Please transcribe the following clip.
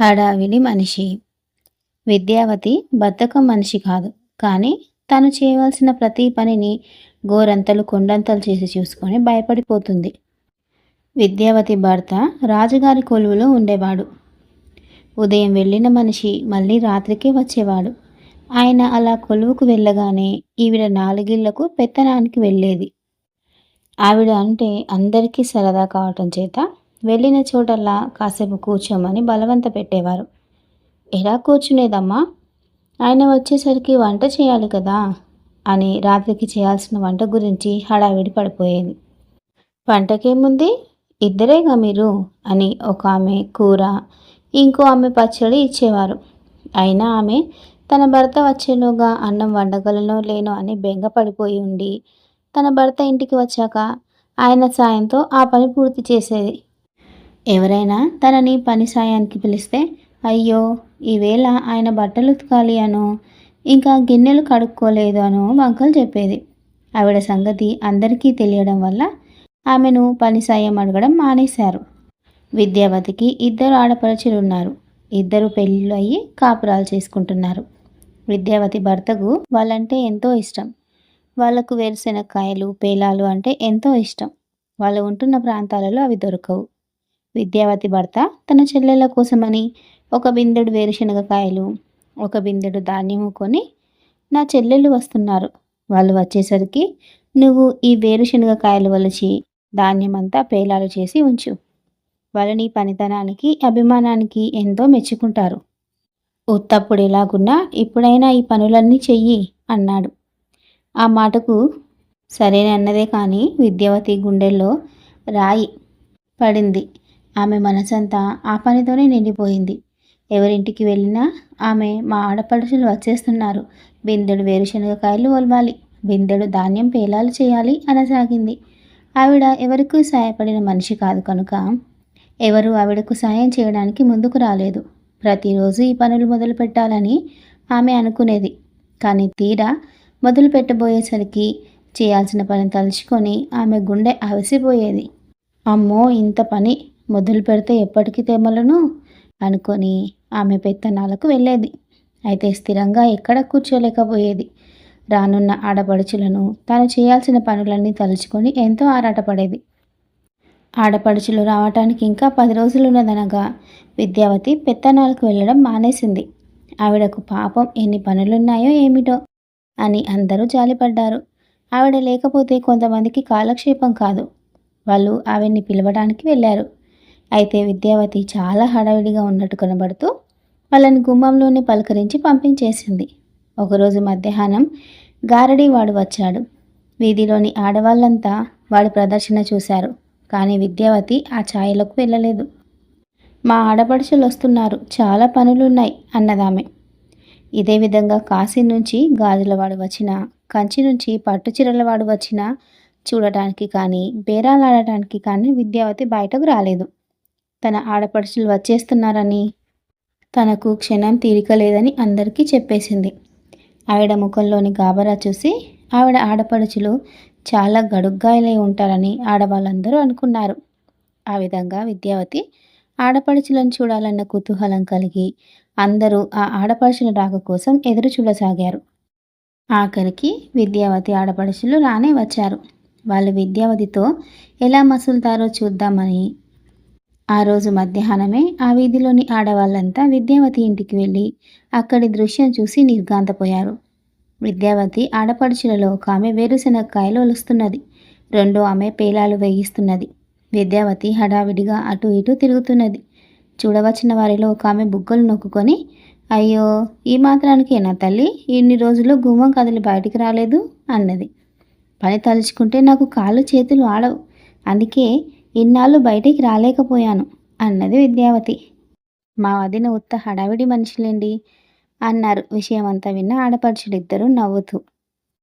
హడావిడి మనిషి. విద్యావతి బద్ధకం మనిషి కాదు. కానీ తను చేయవలసిన ప్రతి పనిని గోరంతలు కొండంతలు చేసి చూసుకొని భయపడిపోతుంది. విద్యావతి భర్త రాజుగారి కొలువులో ఉండేవాడు. ఉదయం వెళ్ళిన మనిషి మళ్ళీ రాత్రికే వచ్చేవాడు. ఆయన అలా కొలువుకు వెళ్ళగానే ఈవిడ నాలుగిళ్ళకు పెత్తనానికి వెళ్ళేది. ఆవిడ అంటే అందరికీ సరదా కావటం చేత వెళ్ళిన చోటల్లా కాసేపు కూర్చోమని బలవంత పెట్టేవారు. ఎలా కూర్చునేదమ్మా? ఆయన వచ్చేసరికి వంట చేయాలి కదా అని రాత్రికి చేయాల్సిన వంట గురించి హడావిడి పడిపోయేది. వంటకేముంది? ఇద్దరేగా మీరు అని ఒక ఆమె కూర ఇంకో ఆమె పచ్చడి ఇచ్చేవారు. అయినా ఆమె తన భర్త వచ్చేలోగా అన్నం వండగలనో లేనో అని బెంగ పడిపోయి ఉండి తన భర్త ఇంటికి వచ్చాక ఆయన సాయంతో ఆ పని పూర్తి చేసేది. ఎవరైనా తనని పని సాయానికి పిలిస్తే అయ్యో ఈవేళ ఆయన బట్టలు ఉతకాలి అను ఇంకా గిన్నెలు కడుక్కోలేదు అను వంకలు చెప్పేది. ఆవిడ సంగతి అందరికీ తెలియడం వల్ల ఆమెను పని సాయం అడగడం మానేశారు. విద్యావతికి ఇద్దరు ఆడపడుచులు ఉన్నారు. ఇద్దరు పెళ్ళిళ్ళు అయ్యి కాపురాలు చేసుకుంటున్నారు. విద్యావతి భర్తకు వాళ్ళంటే ఎంతో ఇష్టం. వాళ్ళకు వేరుశెనక్కాయలు పేలాలు అంటే ఎంతో ఇష్టం. వాళ్ళు ఉంటున్న ప్రాంతాలలో అవి దొరకవు. విద్యావతి భర్త తన చెల్లెళ్ళ కోసమని ఒక బిందెడు వేరుశనగకాయలు ఒక బిందెడు ధాన్యము కొని నా చెల్లెళ్ళు వస్తున్నారు. వాళ్ళు వచ్చేసరికి నువ్వు ఈ వేరుశనగకాయలు వలిచి ధాన్యమంతా పేలాలు చేసి ఉంచు. వాళ్ళని పనితనానికి అభిమానానికి ఎంతో మెచ్చుకుంటారు. ఉత్తప్పుడు ఎలాగున్నా ఇప్పుడైనా ఈ పనులన్నీ చెయ్యి అన్నాడు. ఆ మాటకు సరేనన్నదే కానీ విద్యావతి గుండెల్లో రాయి పడింది. ఆమె మనసంతా ఆ పనితోనే నిండిపోయింది. ఎవరింటికి వెళ్ళినా ఆమె మా ఆడపడుచులు వచ్చేస్తున్నారు. బిందెడు వేరుశనగకాయలు ఒలవాలి. బిందెడు ధాన్యం పేలాలు చేయాలి అనసాగింది. ఆవిడ ఎవరికూ సాయపడిన మనిషి కాదు కనుక ఎవరు ఆవిడకు సాయం చేయడానికి ముందుకు రాలేదు. ప్రతిరోజు ఈ పనులు మొదలు పెట్టాలని ఆమె అనుకునేది. కానీ తీరా మొదలు పెట్టబోయేసరికి చేయాల్సిన పని తలుచుకొని ఆమె గుండె అవసిపోయేది అమ్మో ఇంత పని! మొదలు పెడితే ఎప్పటికీ తెమలను అనుకొని ఆమె పెత్తనాలకు వెళ్ళేది. అయితే స్థిరంగా ఎక్కడ కూర్చోలేకపోయేది. రానున్న ఆడపడుచులను తాను చేయాల్సిన పనులన్నీ తలుచుకొని ఎంతో ఆరాటపడేది. ఆడపడుచులు రావటానికి ఇంకా పది రోజులు ఉన్నదనగా విద్యావతి పెత్తనాలకు వెళ్ళడం మానేసింది. ఆవిడకు పాపం ఎన్ని పనులున్నాయో ఏమిటో అని అందరూ జాలిపడ్డారు. ఆవిడ లేకపోతే కొంతమందికి కాలక్షేపం కాదు. వాళ్ళు ఆవిడ్ని పిలవడానికి వెళ్ళారు. అయితే విద్యావతి చాలా హడావిడిగా ఉన్నట్టు కనబడుతూ వాళ్ళని గుమ్మంలోనే పలకరించి పంపించేసింది. ఒకరోజు మధ్యాహ్నం గారడీ వాడు వచ్చాడు. వీధిలోని ఆడవాళ్ళంతా వాడి ప్రదర్శన చూశారు. కానీ విద్యావతి ఆ ఛాయలకు వెళ్ళలేదు. మా ఆడపడుచులు వస్తున్నారు. చాలా పనులున్నాయి అన్నదామె. ఇదే విధంగా కాశీ నుంచి గాజులవాడు వచ్చిన కంచి నుంచి పట్టు చీరలవాడు వచ్చిన చూడటానికి కానీ బేరాలాడటానికి కానీ విద్యావతి బయటకు రాలేదు. తన ఆడపడుచులు వచ్చేస్తున్నారని తనకు క్షణం తీరిక లేదని అందరికీ చెప్పేసింది. ఆవిడ ముఖంలోని గాబరా చూసి ఆవిడ ఆడపడుచులు చాలా గడుగ్గాయలై ఉంటారని ఆడవాళ్ళందరూ అనుకున్నారు. ఆ విధంగా విద్యావతి ఆడపడుచులను చూడాలన్న కుతూహలం కలిగి అందరూ ఆ ఆడపడుచుల రాక కోసం ఎదురు చూడసాగారు. ఆఖరికి విద్యావతి ఆడపడుచులు రానే వచ్చారు. వాళ్ళు విద్యావతితో ఎలా మసులుతారో చూద్దామని ఆ రోజు మధ్యాహ్నమే ఆ వీధిలోని ఆడవాళ్ళంతా విద్యావతి ఇంటికి వెళ్ళి అక్కడి దృశ్యం చూసి నిర్గాంతపోయారు విద్యావతి ఆడపడుచులలో ఒక ఆమె వేరుశెనక్కాయలు ఒలుస్తున్నది. రెండో ఆమె పేలాలు వేయిస్తున్నది. విద్యావతి హడావిడిగా అటు ఇటు తిరుగుతున్నది. చూడవచ్చిన వారిలో ఒక ఆమె బుగ్గలు నొక్కుకొని అయ్యో ఈ మాత్రానికే నా తల్లి? ఇన్ని రోజులు గుమ్మం కదిలి బయటికి రాలేదు? అన్నది. పని తలుచుకుంటే నాకు కాళ్ళు చేతులు ఆడవు. అందుకే ఇన్నాళ్ళు బయటికి రాలేకపోయాను అన్నది విద్యావతి. మా వదిన ఉత్త హడావిడి మనుషులేండి? అన్నారు విషయమంతా విన్న ఆడపడుచులిద్దరూ నవ్వుతూ.